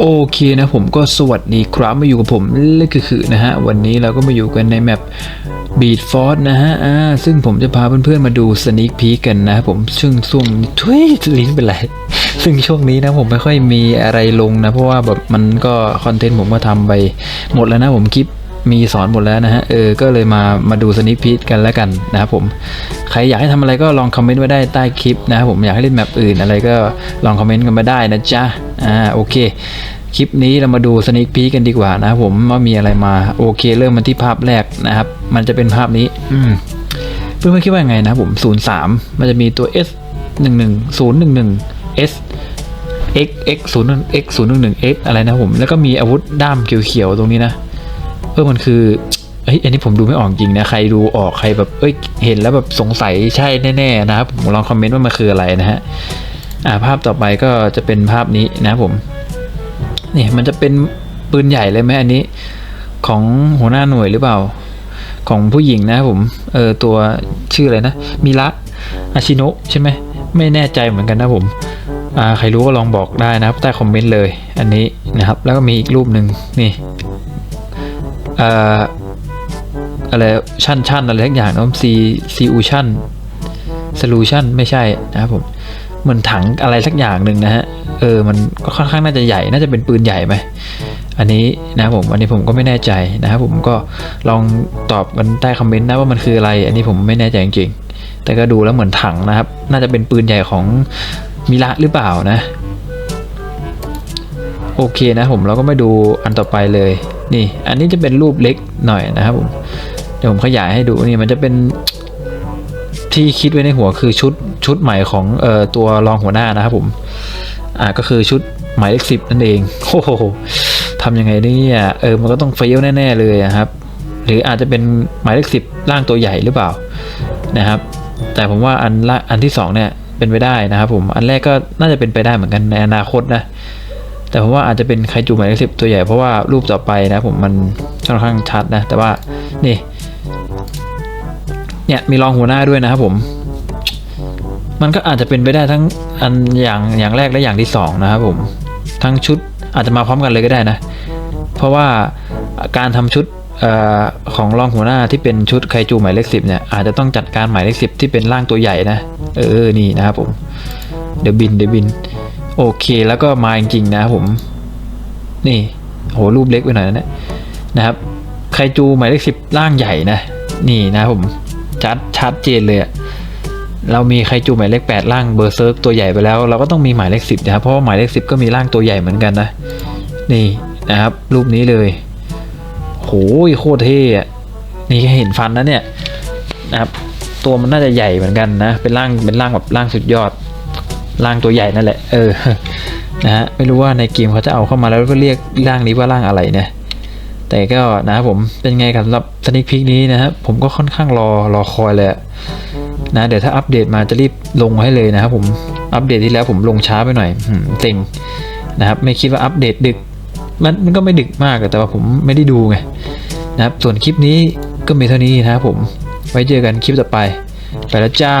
โอเคนะผมก็สวัสดีครับมาอยู่กับผมเล็กคือนะฮะ วันนี้เราก็มาอยู่กันในแมป Beat f o r c นะฮะอ่าซึ่งผมจะพาเพื่อนๆมาดูสนิคพีกันนะผมซึ่งช่วงทุยลิ้นเป็นไร ซึ่งช่วงนี้นะผมไม่ค่อยมีอะไรลงนะ เพราะว่าแบบมันก็คอนเทนต์ผมก็ทำไปหมดแล้วนะผมคลิป มีสอนหมดแล้วนะฮะเออก็เลยมามาดูสนิปพีกันแล้วกันนะครับผมใครอยากให้ทำอะไรก็ลองคอมเมนต์ไว้ได้ใต้คลิปนะครับผมอยากให้เล่นแมปอื่นอะไรก็ลองคอมเมนต์กันมาได้นะจ๊ะอ่าโอเคคลิปนี้เรามาดูสนิปพีกันดีกว่านะครับผมว่ามีอะไรมาโอเค เริ่มมาที่ภาพแรกนะครับ มันจะเป็นภาพนี้อืมเพื่อนๆคิดว่ายังไงนะครับผม03 มันจะมีตัว S 11 011 S x x 0 x 0 1 1 x อะไรนะครับผม แล้วก็มีอาวุธด้ามเขียวๆ ตรงนี้นะ เออมันคือเฮ้ยอันนี้ผมดูไม่ออกจริงนะ ใครดูออกใครแบบ เอ้ย เห็นแล้วแบบสงสัยใช่แน่ๆนะครับผมลองคอมเมนต์ว่ามันคืออะไรนะฮะ อ่าภาพต่อไปก็จะเป็นภาพนี้นะผมนี่มันจะเป็นปืนใหญ่เลยไหมอันนี้ ของหัวหน้าหน่วยหรือเปล่า ของผู้หญิงนะผม เออตัวชื่ออะไรนะมิระอาชิโนะใช่ไหมไม่แน่ใจเหมือนกันนะผมอ่าใครรู้ก็ลองบอกได้นะครับใต้คอมเมนต์เลย อันนี้นะครับ แล้วก็มีอีกรูปหนึ่งนี่ เอ่ออะไรชั่นชั่นอะไรทักอย่างนะซีซีอูชั่นโซลูชั่นไม่ใช่นะครับผมเหมือนถังอะไรสักอย่างหนึ่งนะฮะเออมันก็ค่อนข้างน่าจะใหญ่น่าจะเป็นปืนใหญ่ไหมอันนี้นะครับผมอันนี้ผมก็ไม่แน่ใจนะครับผมก็ลองตอบกันใต้คอมเมนต์นะว่ามันคืออะไร อันนี้ผมไม่แน่ใจจริงๆแต่ก็ดูแล้วเหมือนถังนะครับ น่าจะเป็นปืนใหญ่ของมิระหรือเปล่านะ โอเคนะผมเราก็ไมาดูอันต่อไปเลย นี่ อันนี้จะเป็นรูปเล็กหน่อยนะครับผม เดี๋ยวผมขยายให้ดูนี่มันจะเป็นที่คิดไว้ในหัวคือชุดชุดใหม่ของเอ่อตัวรองหัวหน้านะครับผม อ่าก็คือชุดหมายเลขสิบนั่นเองโอ้โหทำยังไงเนี่ยเออมันก็ต้องเฟลแน่ๆเลยอะครับ หรืออาจจะเป็นหมายเลขสิบร่างตัวใหญ่หรือเปล่านะครับ แต่ผมว่าอันละอันที่สองเนี่ยเป็นไปได้นะครับผมอันแรกก็น่าจะเป็นไปได้เหมือนกันในอนาคตนะ แต่ผมว่าอาจจะเป็นไคจูหมายเลขสิบตัวใหญ่เพราะว่ารูปต่อไปนะผมมันค่อนข้างชัดนะ แต่ว่านี่เนี่ยมีรองหัวหน้าด้วยนะครับผม มันก็อาจจะเป็นไปได้ทั้งอันอย่างอย่างแรกและอย่างที่สองนะครับผม ทั้งชุดอาจจะมาพร้อมกันเลยก็ได้นะ เพราะว่าการทำชุดออของรองหัวหน้าที่เป็นชุดไคจูหมายเลขสิบเนี่ยอาจจะต้องจัดการหมายเลขสิบที่เป็นร่างตัวใหญ่นะ เออนี่นะครับผมเดี๋ยวบินเดี๋ยวบิน โอเคแล้วก็มาจริงๆนะผม นี่โหรูปเล็กไปหน่อยนะ นะครับ ไคจูหมายเลขสิบร่างใหญ่นะ นี่นะผมชัดชัดเจนเลยอะเรามีไคจูหมายเลขแปดร่างเบอร์เซิร์กตัวใหญ่ไปแล้ว เราก็ต้องมีหมายเลขสิบนะครับ เพราะว่าหมายเลขสิบก็มีร่างตัวใหญ่เหมือนกันนะ นี่นะครับ รูปนี้เลยโหยโคตรเท่อะนี่แค่เห็นฟันนะเนี่ยนะครับ ตัวมันน่าจะใหญ่เหมือนกันนะ เป็นร่างเป็นร่างแบบร่างสุดยอด ร่างตัวใหญ่นั่นแหละ เออ นะฮะ ไม่รู้ว่าในเกมเขาจะเอาเข้ามาแล้วก็เรียกร่างนี้ว่าร่างอะไรเนี่ย แต่ก็นะครับผม เป็นไงกับสำหรับสนิคพิกนี้นะครับผมก็ค่อนข้างรอรอคอยเลยอะนะ เดี๋ยวถ้าอัปเดตมาจะรีบลงให้เลยนะครับผม อัปเดตที่แล้วผมลงช้าไปหน่อยหืมเต็งนะครับ ไม่คิดว่าอัปเดตดึก มันมันก็ไม่ดึกมากแต่ว่าผมไม่ได้ดูไงนะครับ ส่วนคลิปนี้ก็มีเท่านี้นะครับผม ไว้เจอกันคลิปต่อไป ไปแล้วจ้า